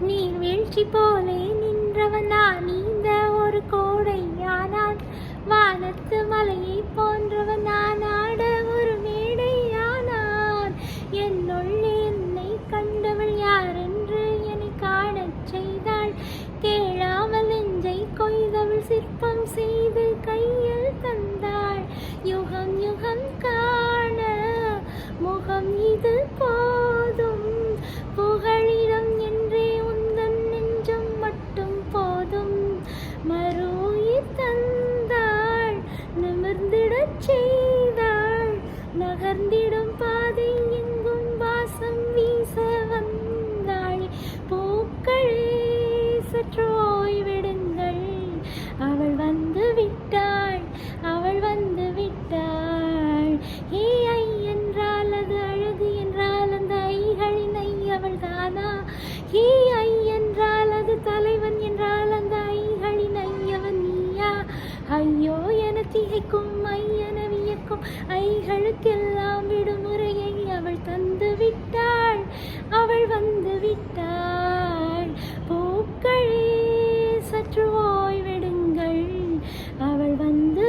நீர் வீழ்ச்சி போலே நின்றவன் நான். நீந்த ஒரு கோடையானான் வானத்து மலையை போன்றவன் நான். ஆட ஒரு மேடையானான் என்னுள்ளே என்னை கண்டவள் யார் என்று என்னை காணச் செய்தாள். கேளாமல் நெஞ்சை கொய்தவள் சிற்பம் செய்து கையில் தந்தாள் ஐயோ என திகைக்கும் ஐயன வியக்கும் ஐகளுக்கெல்லாம் விடுமுறையை அவள் தந்து விட்டாள். அவள் வந்து விட்டாள். பூக்களே சற்று ஓய்வெடுங்கள். அவள் வந்து